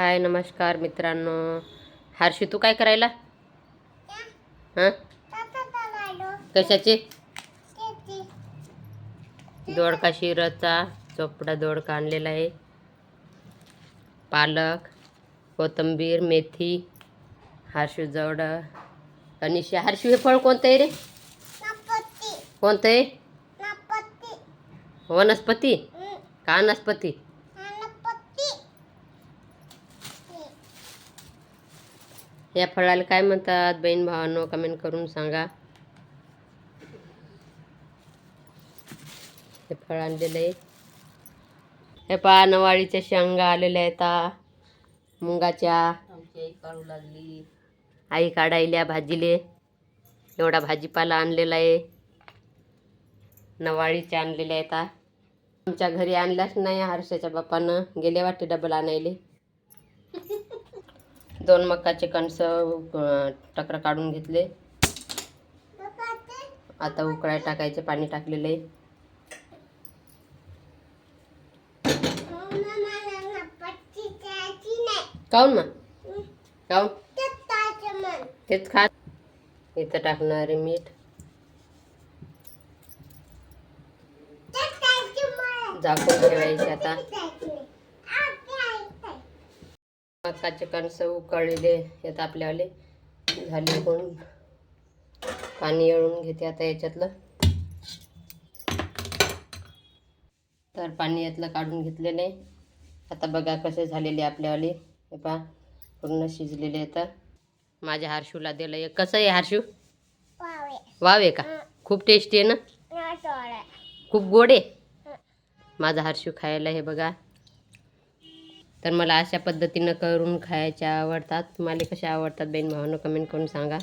हाय नमस्कार मित्रांनो. हर्षी तू काय करायला? हां? कशाचे? दोडका शिरचा चोपडा दोडका आणलेला आहे. पालक कोथिंबीर मेथी हर्षू जवळ. अनिशा हर्षू हे फळ कोणतं आहे रे? कोणतं आहे? वनस्पती? का वनस्पती? या फळाला काय म्हणतात? बहीण भावांनो कमेंट करून सांगा. हे फळ आणलेलं आहे. हे पहा नवाळीच्या शेंगा आलेल्या आहेत. मुंगाच्या. काढू लागली. आई काढायल्या भाजीले. एवढा भाजीपाला आणलेला आहे. नवाळीच्या आणलेल्या आहेत. आमच्या घरी आणल्याच नाही हर्षाच्या बापानं. गेले वाटते डबल आणायले. दोन मकाचे कणस टकर काढून घेतले. आता उकळाय टाकायचे पाणी टाकलेले. काऊन मग काऊन? तेच खा. इथं टाकणार आहे मीठ. झाकून ठेवायचे आता. मकाचे कणस उकळलेले आहेत आपल्यावाले. झाले पण पाणी येळून घेते आता याच्यातलं. तर पाणी यातलं काढून घेतलेलं. आहे आता बघा कसे झालेले आपल्यावाले. हे पहा पूर्ण शिजलेले आता माझ्या हारशूला दिलं एक कसं आहे हारशू वाव आहे का? खूप टेस्टी आहे ना? खूप गोड आहे? माझा हारशू खायला हे बघा. तर मला अशा पद्धतीनं करून खायच्या आवडतात. तुम्हाला कशा आवडतात बहीण भावानं कमेंट करून सांगा.